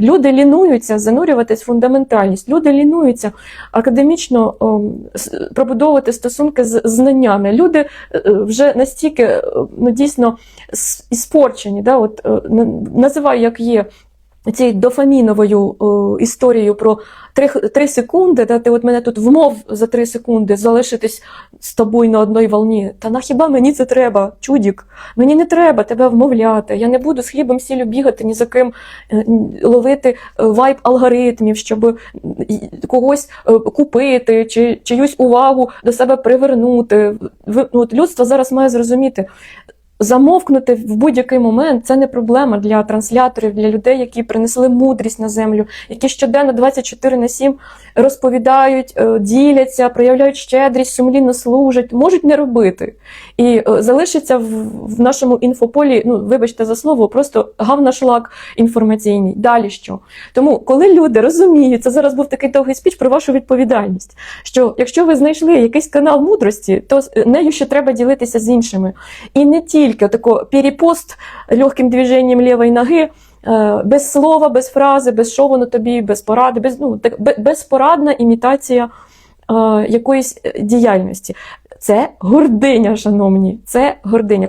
Люди лінуються занурюватись в фундаментальність. Люди лінуються академічно ом, пробудовувати стосунки з знаннями. Люди е, вже настільки е, ну, дійсно с- іспорчені, да, от, е, на- називаю як є. Цією дофаміновою о, історією про 3, 3 секунди, да, ти от мене тут вмов за 3 секунди залишитись з тобою на одній волні. Та на хіба мені це треба, чудік? Мені не треба тебе вмовляти. Я не буду з хлібом сілю бігати, ні за ким е, ловити е, вайб алгоритмів, щоб когось е, купити, чи чиюсь увагу до себе привернути. Ну, от людство зараз має зрозуміти. Замовкнути в будь-який момент це не проблема для трансляторів, для людей, які принесли мудрість на землю, які щоденно 24 на 7 розповідають, е, діляться, проявляють щедрість, сумлінно служать, можуть не робити. І е, залишиться в, нашому інфополі, ну вибачте за слово, просто гавнашлак інформаційний. Далі що? Тому, коли люди розуміють, це зараз був такий довгий спіч про вашу відповідальність. Що якщо ви знайшли якийсь канал мудрості, то нею ще треба ділитися з іншими. І не тільки тако перепост легким движенням лівої ноги. е, Без слова, без фрази, без що воно тобі, без поради, без ну так безпорадна імітація е, якоїсь е, діяльності. Це гординя, шановні, це гординя.